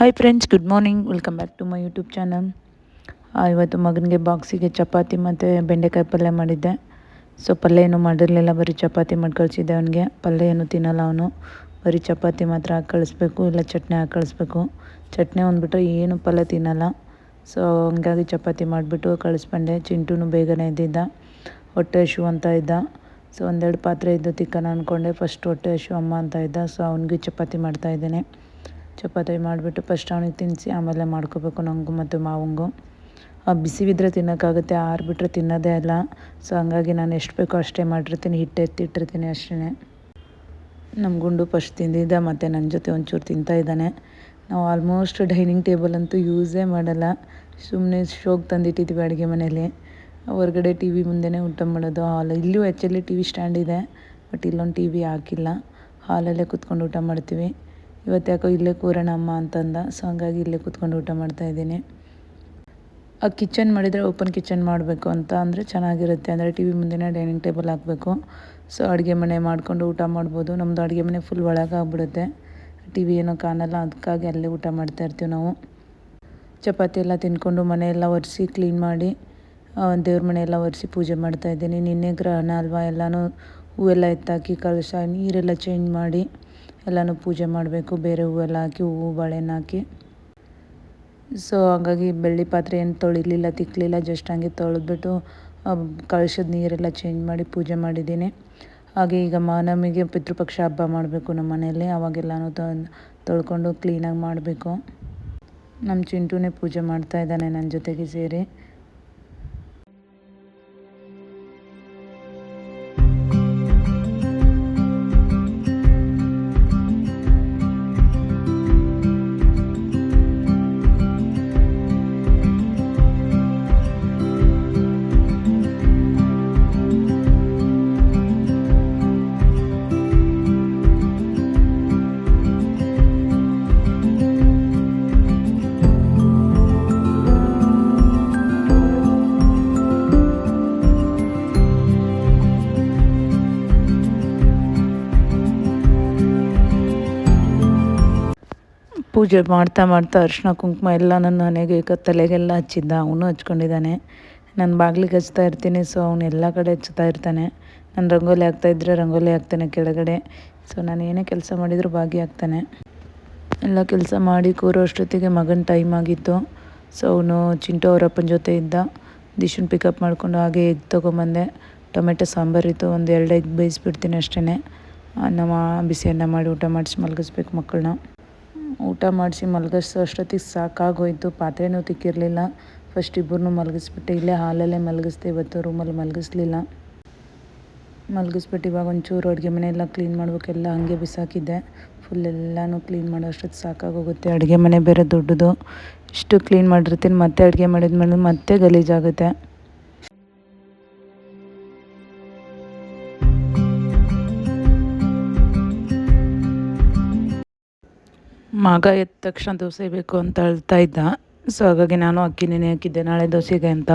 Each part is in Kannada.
Hi friends good morning welcome back to my YouTube channel ಇವತ್ತು ಮಗನಿಗೆ ಬಾಕ್ಸಿಗೆ ಚಪಾತಿ ಮತ್ತು ಬೆಂಡೆಕಾಯಿ ಪಲ್ಯ ಮಾಡಿದ್ದೆ. ಸೊ ಪಲ್ಯ ಏನು ಮಾಡಿರಲಿಲ್ಲ. ಬರೀ ಚಪಾತಿ ಮಾಡಿ ಕಳಿಸಿದ್ದೆ ಅವನಿಗೆ. ಪಲ್ಯ ಏನು ತಿನ್ನಲ್ಲ ಅವನು. ಬರೀ ಚಪಾತಿ ಮಾತ್ರ ಹಾಕಿ ಕಳಿಸ್ಬೇಕು, ಇಲ್ಲ ಚಟ್ನಿ ಹಾಕಿ ಕಳಿಸ್ಬೇಕು. ಚಟ್ನಿ ಅಂದ್ಬಿಟ್ರೆ ಏನು ಪಲ್ಯ ತಿನ್ನಲ್ಲ. ಸೊ ಹಂಗಾಗಿ ಚಪಾತಿ ಮಾಡಿಬಿಟ್ಟು ಕಳಿಸ್ಬಂಡೆ ಚಿಂಟುನು ಬೇಗನೆ ಇದ್ದಿದ್ದ ಹೊಟ್ಟೆ ಹಶು ಅಂತ ಇದ್ದ. ಸೊ ಒಂದೆರಡು ಪಾತ್ರೆ ಇದ್ದು ತಿಕ್ಕನ ಅಂದ್ಕೊಂಡೆ ಫಸ್ಟ್ ಹೊಟ್ಟೆ ಹಶು ಅಮ್ಮ ಅಂತ ಇದ್ದ. ಸೊ ಅವನಿಗೆ ಚಪಾತಿ ಮಾಡ್ತಾಯಿದ್ದೇನೆ ಚಪಾತಿ ಮಾಡಿಬಿಟ್ಟು ಫಸ್ಟ್ ಅವನಿಗೆ ತಿನ್ನಿಸಿ ಆಮೇಲೆ ಮಾಡ್ಕೋಬೇಕು ನನಗೂ ಮತ್ತು ಮಾವಂಗೂ. ಬಿಸಿ ಬಿದ್ದರೆ ತಿನ್ನೋಕ್ಕಾಗುತ್ತೆ ಆರಿಬಿಟ್ರೆ ತಿನ್ನೋದೇ ಇಲ್ಲ ಸೊ ಹಂಗಾಗಿ ನಾನು ಎಷ್ಟು ಬೇಕೋ ಅಷ್ಟೇ ಮಾಡಿರ್ತೀನಿ, ಹಿಟ್ಟು ಎತ್ತಿಟ್ಟಿರ್ತೀನಿ ಅಷ್ಟೇ ನಮ್ಮ ಗುಂಡು ಫಸ್ಟ್ ತಿಂದಿದ್ದ, ಮತ್ತು ನನ್ನ ಜೊತೆ ಒಂಚೂರು ತಿಂತಾ ಇದ್ದಾನೆ. ನಾವು ಆಲ್ಮೋಸ್ಟ್ ಡೈನಿಂಗ್ ಟೇಬಲ್ ಅಂತೂ ಯೂಸೇ ಮಾಡಲ್ಲ. ಸುಮ್ಮನೆ ಶೋಕ್ ತಂದಿಟ್ಟಿದ್ದೀವಿ ಅಡುಗೆ ಮನೇಲಿ ಹೊರಗಡೆ ಟಿ ವಿ ಮುಂದೆನೇ ಊಟ ಮಾಡೋದು ಹಾಲ್ ಇಲ್ಲೂ ಆ್ಯಕ್ಚುಲಿ ಟಿ ವಿ ಸ್ಟ್ಯಾಂಡ್ ಇದೆ ಬಟ್ ಇಲ್ಲೊಂದು ಟಿ ವಿ ಹಾಕಿಲ್ಲ ಹಾಲಲ್ಲೇ ಕೂತ್ಕೊಂಡು ಊಟ ಮಾಡ್ತೀವಿ. ಇವತ್ತು ಯಾಕೋ ಇಲ್ಲೇ ಕೂರೋಣ ಅಮ್ಮ ಅಂತಂದ. ಸೊ ಹಂಗಾಗಿ ಇಲ್ಲೇ ಕೂತ್ಕೊಂಡು ಊಟ ಮಾಡ್ತಾಯಿದ್ದೀನಿ ಆ ಕಿಚನ್ ಮಾಡಿದರೆ ಓಪನ್ ಕಿಚನ್ ಮಾಡಬೇಕು ಅಂತ ಅಂದರೆ ಚೆನ್ನಾಗಿರುತ್ತೆ. ಅಂದರೆ ಟಿ ವಿ ಮುಂದೆನೇ ಡೈನಿಂಗ್ ಟೇಬಲ್ ಹಾಕಬೇಕು. ಸೊ ಅಡುಗೆ ಮನೆ ಮಾಡಿಕೊಂಡು ಊಟ ಮಾಡ್ಬೋದು. ನಮ್ಮದು ಅಡುಗೆ ಮನೆ ಫುಲ್ ಒಳಗಾಗ್ಬಿಡುತ್ತೆ ಟಿ ವಿ ಏನೋ ಕಾಣಲ್ಲ. ಅದಕ್ಕಾಗಿ ಅಲ್ಲೇ ಊಟ ಮಾಡ್ತಾ ಇರ್ತೀವಿ ನಾವು. ಚಪಾತಿ ಎಲ್ಲ ತಿನ್ಕೊಂಡು ಮನೆಯೆಲ್ಲ ಒರೆಸಿ ಕ್ಲೀನ್ ಮಾಡಿ ದೇವ್ರ ಮನೆಯೆಲ್ಲ ಒರೆಸಿ ಪೂಜೆ ಮಾಡ್ತಾಯಿದ್ದೀನಿ ನಿನ್ನೆ ಗ್ರಹಣ ಅಲ್ವಾ? ಎಲ್ಲನೂ ಹೂವೆಲ್ಲ ಎತ್ತಾಕಿ ಕಲಶ ನೀರೆಲ್ಲ ಚೇಂಜ್ ಮಾಡಿ. ಎಲ್ಲನೂ ಪೂಜೆ ಮಾಡಬೇಕು, ಬೇರೆ ಹೂವೆಲ್ಲ ಹಾಕಿ, ಹೂವು ಬಾಳೆನ ಹಾಕಿ. ಸೊ ಹಾಗಾಗಿ ಬೆಳ್ಳಿ ಪಾತ್ರೆ ಏನು ತೊಳಿಲಿಲ್ಲ ತಿಕ್ಕಲಿಲ್ಲ ಜಸ್ಟ್ ಹಂಗೆ ತೊಳೆದ್ಬಿಟ್ಟು ಕಳಿಸಿದ ನೀರೆಲ್ಲ ಚೇಂಜ್ ಮಾಡಿ ಪೂಜೆ ಮಾಡಿದ್ದೀನಿ. ಹಾಗೆ ಈಗ ನಮಗೆ ಪಿತೃಪಕ್ಷ ಹಬ್ಬ ಮಾಡಬೇಕು ನಮ್ಮ ಮನೆಯಲ್ಲಿ, ಅವಾಗೆಲ್ಲನೂ ತೊಳ್ಕೊಂಡು ಕ್ಲೀನಾಗಿ ಮಾಡಬೇಕು. ನಮ್ಮ ಚಿಂಟುನೇ ಪೂಜೆ ಮಾಡ್ತಾ ಇದ್ದಾನೆ ನನ್ನ ಜೊತೆಗೆ ಸೇರಿ. ಪೂಜೆ ಮಾಡ್ತಾ ಮಾಡ್ತಾ ಅರಿಶಿನ ಕುಂಕುಮ ಎಲ್ಲ ನನ್ನ ಮನೆಗೆ ತಲೆಗೆಲ್ಲ ಹಚ್ಚಿದ್ದ. ಅವನು ಹಚ್ಕೊಂಡಿದ್ದಾನೆ. ನಾನು ಬಾಗಿಲಿಗೆ ಹಚ್ತಾ ಇರ್ತೀನಿ. ಸೊ ಅವನು ಎಲ್ಲ ಕಡೆ ಹಚ್ತಾ ಇರ್ತಾನೆ. ನಾನು ರಂಗೋಲಿ ಹಾಕ್ತಾಯಿದ್ರೆ ರಂಗೋಲಿ ಹಾಕ್ತಾನೆ ಕೆಳಗಡೆ. ಸೊ ನಾನು ಏನೇ ಕೆಲಸ ಮಾಡಿದರೂ ಭಾಗಿಯಾಗ್ತಾನೆ ಎಲ್ಲ ಕೆಲಸ ಮಾಡಿ ಕೂರೋ ಅಷ್ಟೊತ್ತಿಗೆ ಮಗನ ಟೈಮ್ ಆಗಿತ್ತು. ಸೊ ಅವನು ಚಿಂಟು ಅವರಪ್ಪನ ಜೊತೆ ಇದ್ದ. ದಿಶನ್ ಪಿಕಪ್ ಮಾಡಿಕೊಂಡು ಹಾಗೆ ಎಗ್ ತೊಗೊಂಬಂದೆ. ಟೊಮೆಟೊ ಸಾಂಬಾರಿತ್ತು ಒಂದು ಎರಡು ಎಗ್ ಬೇಯಿಸ್ಬಿಡ್ತೀನಿ ಅಷ್ಟೇ ಅನ್ನ ಬಿಸಿ ಅನ್ನ ಮಾಡಿ ಊಟ ಮಾಡಿಸಿ ಮಲಗಿಸ್ಬೇಕು ಮಕ್ಕಳನ್ನ. ಊಟ ಮಾಡಿಸಿ ಮಲಗಿಸೋ ಅಷ್ಟೊತ್ತಿಗೆ ಸಾಕಾಗೋಯ್ತು. ಪಾತ್ರೆನೂ ತಿಕ್ಕಿರಲಿಲ್ಲ. ಫಸ್ಟ್ ಇಬ್ಬರನ್ನೂ ಮಲಗಿಸ್ಬಿಟ್ಟು ಇಲ್ಲೇ ಹಾಲಲ್ಲೇ ಮಲಗಿಸ್ದೆ. ಇವತ್ತು ರೂಮಲ್ಲಿ ಮಲಗಿಸ್ಲಿಲ್ಲ. ಮಲಗಿಸ್ಬಿಟ್ಟು ಇವಾಗ ಒಂಚೂರು ಅಡುಗೆ ಮನೆಯೆಲ್ಲ ಕ್ಲೀನ್ ಮಾಡಬೇಕೆಲ್ಲ ಹಾಗೆ ಬಿಸಾಕಿದ್ದೆ. ಫುಲ್ ಎಲ್ಲನೂ ಕ್ಲೀನ್ ಮಾಡೋ ಅಷ್ಟೊತ್ತು ಸಾಕಾಗೋಗುತ್ತೆ. ಅಡುಗೆ ಮನೆ ಬೇರೆ ದೊಡ್ಡದು. ಇಷ್ಟು ಕ್ಲೀನ್ ಮಾಡಿರ್ತೀನಿ. ಮತ್ತೆ ಅಡುಗೆ ಮಾಡಿದ್ಮೇಲೆ ಮತ್ತೆ ಗಲೀಜಾಗುತ್ತೆ. ಮಗ ಎದ್ದ ತಕ್ಷಣ ದೋಸೆ ಬೇಕು ಅಂತ ಹೇಳ್ತಾ ಇದ್ದ. ಸೊ ಹಾಗಾಗಿ ನಾನು ಅಕ್ಕಿ ನೆನೆ ಹಾಕಿದ್ದೆ. ನಾಳೆ ದೋಸೆಗೆ ಅಂತ.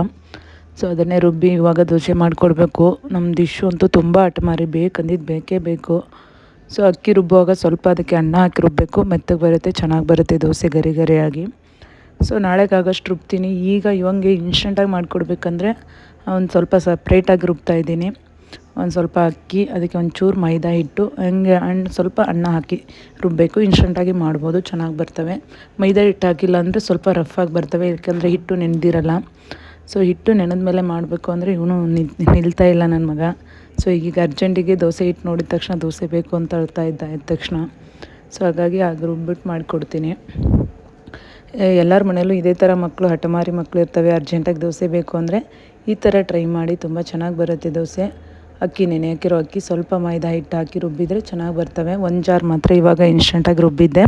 ಸೊ ಅದನ್ನೇ ರುಬ್ಬಿ ಇವಾಗ ದೋಸೆ ಮಾಡಿಕೊಡ್ಬೇಕು. ನಮ್ಮ ಡಿಶ್ಶು ಅಂತೂ ತುಂಬ ಮಾರಿ ಬೇಕಂದಿದ್ದು ಬೇಕೇ ಬೇಕು. ಸೊ ಅಕ್ಕಿ ರುಬ್ಬುವಾಗ ಸ್ವಲ್ಪ ಅದಕ್ಕೆ ಅನ್ನ ಹಾಕಿ ರುಬ್ಬಬೇಕು ಮೆತ್ತಗೆ ಬರುತ್ತೆ, ಚೆನ್ನಾಗಿ ಬರುತ್ತೆ ದೋಸೆ ಗರಿ ಗರಿಯಾಗಿ. ಸೊ ನಾಳೆಗಾಗಷ್ಟು ರುಬ್ತೀನಿ. ಈಗ ಇವಂಗೆ ಇನ್ಸ್ಟೆಂಟಾಗಿ ಮಾಡಿಕೊಡ್ಬೇಕಂದ್ರೆ, ಒಂದು ಸ್ವಲ್ಪ ಸಪ್ರೇಟಾಗಿ ರುಬ್ತಾ ಇದ್ದೀನಿ. ಒಂದು ಸ್ವಲ್ಪ ಅಕ್ಕಿ, ಅದಕ್ಕೆ ಒಂಚೂರು ಮೈದಾ ಹಿಟ್ಟು, ಹಂಗೆ ಹಣ್ಣು ಸ್ವಲ್ಪ ಅನ್ನ ಹಾಕಿ ರುಬ್ಬಬೇಕು ಇನ್ಸ್ಟಂಟಾಗಿ ಮಾಡ್ಬೋದು, ಚೆನ್ನಾಗಿ ಬರ್ತವೆ. ಮೈದಾ ಹಿಟ್ಟು ಹಾಕಿಲ್ಲ ಅಂದರೆ ಸ್ವಲ್ಪ ರಫ್ ಆಗಿ ಬರ್ತವೆ, ಯಾಕೆಂದರೆ ಹಿಟ್ಟು ನೆನೆದಿರಲ್ಲ. ಸೊ ಹಿಟ್ಟು ನೆನೆದ ಮೇಲೆ ಮಾಡಬೇಕು ಅಂದರೆ ಇವನು ನಿಲ್ತಾ ಇಲ್ಲ ನನ್ನ ಮಗ. ಸೊ ಈಗ ಅರ್ಜೆಂಟಿಗೆ ದೋಸೆ ಹಿಟ್ಟು ನೋಡಿದ ತಕ್ಷಣ ದೋಸೆ ಬೇಕು ಅಂತ ಹೇಳ್ತಾ ಇದ್ದ ಇದ್ದ ತಕ್ಷಣ. ಸೊ ಹಾಗಾಗಿ ಆಗ ರುಬ್ಬಿಟ್ಟು ಮಾಡಿಕೊಡ್ತೀನಿ. ಎಲ್ಲರ ಮನೆಯಲ್ಲೂ ಇದೇ ಥರ ಮಕ್ಕಳು ಹಠಮಾರಿ ಮಕ್ಕಳು ಇರ್ತವೆ. ಅರ್ಜೆಂಟಾಗಿ ದೋಸೆ ಬೇಕು ಅಂದರೆ ಈ ಥರ ಟ್ರೈ ಮಾಡಿ, ತುಂಬ ಚೆನ್ನಾಗಿ ಬರುತ್ತೆ ದೋಸೆ. ಅಕ್ಕಿ, ನೆನೆ ಹಾಕಿರೋ ಅಕ್ಕಿ ಸ್ವಲ್ಪ ಮೈದಾ ಹಿಟ್ಟು ಹಾಕಿ ರುಬ್ಬಿದರೆ ಚೆನ್ನಾಗಿ ಬರ್ತವೆ. ಒಂದು ಜಾರ್ ಮಾತ್ರ ಇವಾಗ ಇನ್ಸ್ಟೆಂಟಾಗಿ ರುಬ್ಬಿದ್ದೆ.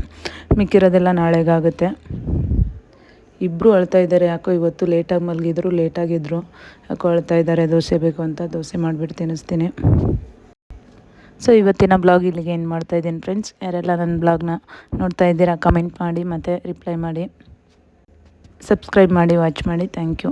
ಮಿಕ್ಕಿರೋದೆಲ್ಲ ನಾಳೆಗಾಗುತ್ತೆ. ಇಬ್ಬರು ಅಳ್ತಾ ಇದ್ದಾರೆ. ಯಾಕೋ ಇವತ್ತು ಲೇಟಾಗಿ ಮಲಗಿದ್ರು ಲೇಟಾಗಿದ್ದರು ಯಾಕೋ ಅಳ್ತಾ ಇದ್ದಾರೆ. ದೋಸೆ ಬೇಕು ಅಂತ ದೋಸೆ ಮಾಡಿಬಿಟ್ಟು ತಿನ್ನಿಸ್ತೀನಿ. ಸೊ ಇವತ್ತಿನ ಬ್ಲಾಗ್ ಇಲ್ಲಿಗೆ ಏನು ಮಾಡ್ತಾಯಿದ್ದೀನಿ ಫ್ರೆಂಡ್ಸ್ ಯಾರೆಲ್ಲ ನನ್ನ ಬ್ಲಾಗ್ನ ನೋಡ್ತಾ ಇದ್ದೀರಾ ಕಮೆಂಟ್ ಮಾಡಿ ಮತ್ತು ರಿಪ್ಲೈ ಮಾಡಿ. ಸಬ್ಸ್ಕ್ರೈಬ್ ಮಾಡಿ ವಾಚ್ ಮಾಡಿ. Thank you